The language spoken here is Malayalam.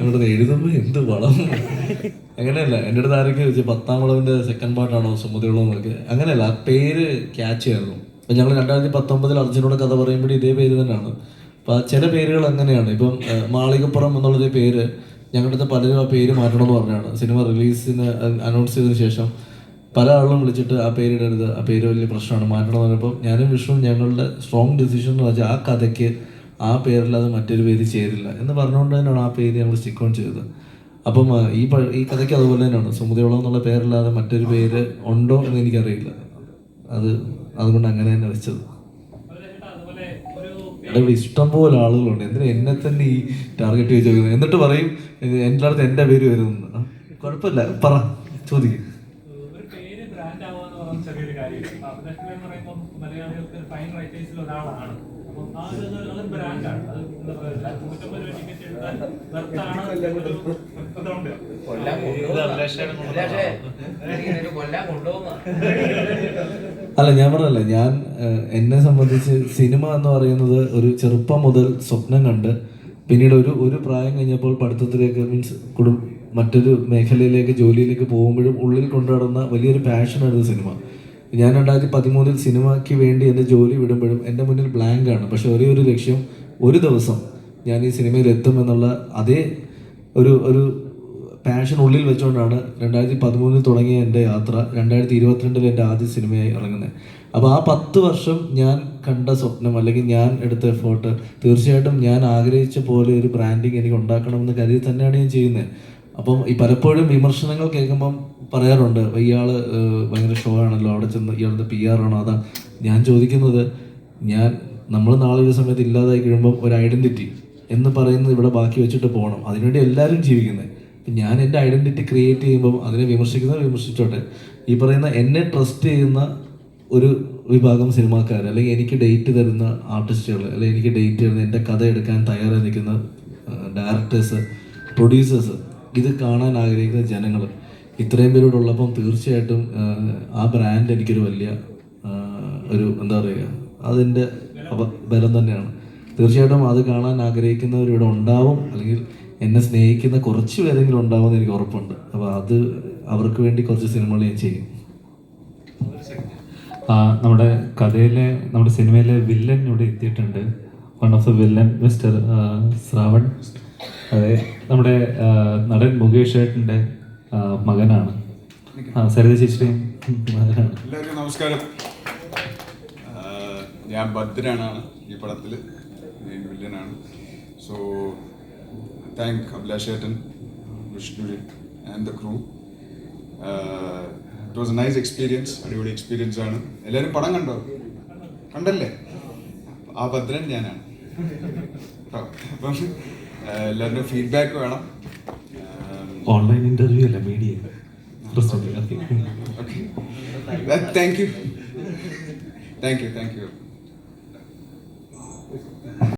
എന്നിട്ട് എഴുതുമ്പോ എന്ത് വളം? അങ്ങനെയല്ല. എന്റെ അടുത്ത് ആരെങ്കിലും ചോദിച്ചു പത്താം വളവിന്റെ സെക്കൻഡ് പാർട്ടാണോ സുമതിയുള്ളൂ എന്നൊക്കെ. അങ്ങനെയല്ല ആ പേര് ക്യാച്ച് ആയിരുന്നു അപ്പൊ ഞങ്ങൾ രണ്ടായിരത്തി പത്തൊമ്പതിൽ അർജുനോട് കഥ പറയുമ്പോഴും ഇതേ പേര് തന്നെയാണ്. അപ്പൊ ചില പേരുകൾ അങ്ങനെയാണ്. ഇപ്പം മാളികപ്പുറം എന്നുള്ളൊരു പേര് ഞങ്ങളുടെ അടുത്ത് പലരും ആ പേര് മാറ്റണമെന്ന് പറഞ്ഞാണ്. സിനിമ റിലീസിന് അനൗൺസ് ചെയ്തതിനു ശേഷം പല ആളുകളും വിളിച്ചിട്ട് ആ പേരിടരുത് ആ പേര് വലിയ പ്രശ്നമാണ് മാറ്റണം എന്ന് പറഞ്ഞപ്പോൾ ഞാനും വിഷ്ണു ഞങ്ങളുടെ സ്ട്രോങ് ഡിസിഷൻ എന്ന് വെച്ചാൽ ആ കഥയ്ക്ക് ആ പേരില്ലാതെ മറ്റൊരു പേര് ചേരില്ല എന്ന് പറഞ്ഞുകൊണ്ട് തന്നെയാണ് ആ പേര് ഞങ്ങൾ സ്റ്റിക്ക് ഓൺ ചെയ്തത്. അപ്പം ഈ ഈ കഥയ്ക്ക് അതുപോലെ തന്നെയാണ്. സുമതിയോളം എന്നുള്ള പേരില്ലാതെ മറ്റൊരു പേര് ഉണ്ടോ എന്ന് എനിക്കറിയില്ല. അത് അതുകൊണ്ട് അങ്ങനെ തന്നെ വെച്ചത്. അതുകൊണ്ട് ഇഷ്ടം പോലെ ആളുകളുണ്ട്. എന്തിനാ എന്നെ തന്നെ ഈ ടാർഗറ്റ് ചെയ്ത് ചോദിക്കുന്നത് എന്നിട്ട് പറയും എന്റെ അടുത്ത് എന്റെ പേര് വരുന്നു ആ, കുഴപ്പമില്ല. പറ ചോദിക്കും. ചെറിയൊരു കാര്യം ഫൈൻ അത് നൂറ്റമ്പത് രൂപ അല്ല ഞാൻ പറഞ്ഞല്ല ഞാൻ എന്നെ സംബന്ധിച്ച് സിനിമ എന്ന് പറയുന്നത് ഒരു ചെറുപ്പം മുതൽ സ്വപ്നം കണ്ട് പിന്നീട് ഒരു ഒരു പ്രായം കഴിഞ്ഞപ്പോൾ പഠിത്തത്തിലേക്ക് മീൻസ് കുടും മറ്റൊരു മേഖലയിലേക്ക് ജോലിയിലേക്ക് പോകുമ്പോഴും ഉള്ളിൽ കൊണ്ടു നടന്ന വലിയൊരു പാഷനായിരുന്നു സിനിമ. ഞാൻ രണ്ടായിരത്തി പതിമൂന്നിൽ സിനിമയ്ക്ക് വേണ്ടി എന്റെ ജോലി വിടുമ്പോഴും എന്റെ മുന്നിൽ ബ്ലാങ്ക് ആണ്. പക്ഷെ ഒരേ ഒരു ലക്ഷ്യം ഒരു ദിവസം ഞാൻ ഈ സിനിമയിൽ എത്തും എന്നുള്ള അതേ ഒരു ഒരു പാഷൻ ഉള്ളിൽ വെച്ചുകൊണ്ടാണ് രണ്ടായിരത്തി പതിമൂന്നിൽ തുടങ്ങിയ എന്റെ യാത്ര രണ്ടായിരത്തി ഇരുപത്തിരണ്ടിൽ എന്റെ ആദ്യ സിനിമയായി ഇറങ്ങുന്നത്. അപ്പോൾ ആ പത്ത് വർഷം ഞാൻ കണ്ട സ്വപ്നം അല്ലെങ്കിൽ ഞാൻ എടുത്ത എഫേർട്ട് തീർച്ചയായിട്ടും ഞാൻ ആഗ്രഹിച്ച പോലെ ഒരു ബ്രാൻഡിങ് എനിക്ക് ഉണ്ടാക്കണമെന്ന് കരുതി തന്നെയാണ് ഞാൻ ചെയ്യുന്നത്. അപ്പം ഈ പലപ്പോഴും വിമർശനങ്ങൾ കേൾക്കുമ്പം പറയാറുണ്ട് ഇയാൾ ഭയങ്കര ഷോ ആണല്ലോ അവിടെ ചെന്ന് ഇയാളുടെ പി ആർ ആണോ? അതാ ഞാൻ ചോദിക്കുന്നത്. ഞാൻ നമ്മൾ നാളെ ഒരു സമയത്ത് ഇല്ലാതായി കഴിയുമ്പോൾ ഒരു ഐഡന്റിറ്റി എന്ന് പറയുന്നത് ഇവിടെ ബാക്കി വെച്ചിട്ട് പോകണം. അതിനുവേണ്ടി എല്ലാവരും ജീവിക്കുന്നത്. ഞാൻ എന്റെ ഐഡന്റിറ്റി ക്രിയേറ്റ് ചെയ്യുമ്പോൾ അതിനെ വിമർശിക്കുന്നത് വിമർശിച്ചോട്ടെ. ഈ പറയുന്ന എന്നെ ട്രസ്റ്റ് ചെയ്യുന്ന ഒരു വിഭാഗം സിനിമാക്കാർ അല്ലെങ്കിൽ എനിക്ക് ഡേറ്റ് തരുന്ന ആർട്ടിസ്റ്റുകൾ അല്ലെങ്കിൽ എനിക്ക് ഡേറ്റ് തരുന്ന എന്റെ കഥ എടുക്കാൻ തയ്യാറായി നിൽക്കുന്ന ഡയറക്ടേഴ്സ് പ്രൊഡ്യൂസേഴ്സ് ഇത് കാണാൻ ആഗ്രഹിക്കുന്ന ജനങ്ങൾ. ഇത്രയും പേരോട് ഉള്ളപ്പം തീർച്ചയായിട്ടും ആ, ബ്രാൻഡ് എനിക്കൊരു വലിയ ഒരു എന്താ പറയുക അതിന്റെ ബലം തന്നെയാണ്. തീർച്ചയായിട്ടും അത് കാണാൻ ആഗ്രഹിക്കുന്നവർ ഇവിടെ ഉണ്ടാവും. അല്ലെങ്കിൽ എന്നെ സ്നേഹിക്കുന്ന കുറച്ച് പേരെങ്കിലും ഉണ്ടാവും എന്ന് എനിക്ക് ഉറപ്പുണ്ട്. അപ്പോൾ അത് അവർക്ക് വേണ്ടി കുറച്ച് സിനിമകൾ ഞാൻ ചെയ്യും. നമ്മുടെ കഥയിലെ നമ്മുടെ സിനിമയിലെ വില്ലൻ ഇവിടെ എത്തിയിട്ടുണ്ട്. One of the villain mister Shravan. അതെ നമ്മുടെ നടൻ മുകേഷ് ഏട്ടന്റെ മകനാണ്. സരിത ചേച്ചിയുടെയും മകനാണ്. എല്ലാവർക്കും നമസ്കാരം. ഞാൻ ഭദ്രനാണ് ഈ പടത്തിൽ മെയിൻ വില്ലനാണ് so thank അഭിലാഷേട്ടൻ Vishnu and the crew it was a nice experience അടിപൊളി എക്സ്പീരിയൻസ് ആണ്. എല്ലാവരും പടം കണ്ടോ? കണ്ടല്ലേ? ആ ഭദ്രൻ ഞാനാണ്. അപ്പം എല്ലാവരുടെ എല്ലാവരുടെയും ഫീഡ്ബാക്ക് വേണം. ഓൺലൈൻ ഇന്റർവ്യൂ അല്ല media thank you thank you thank you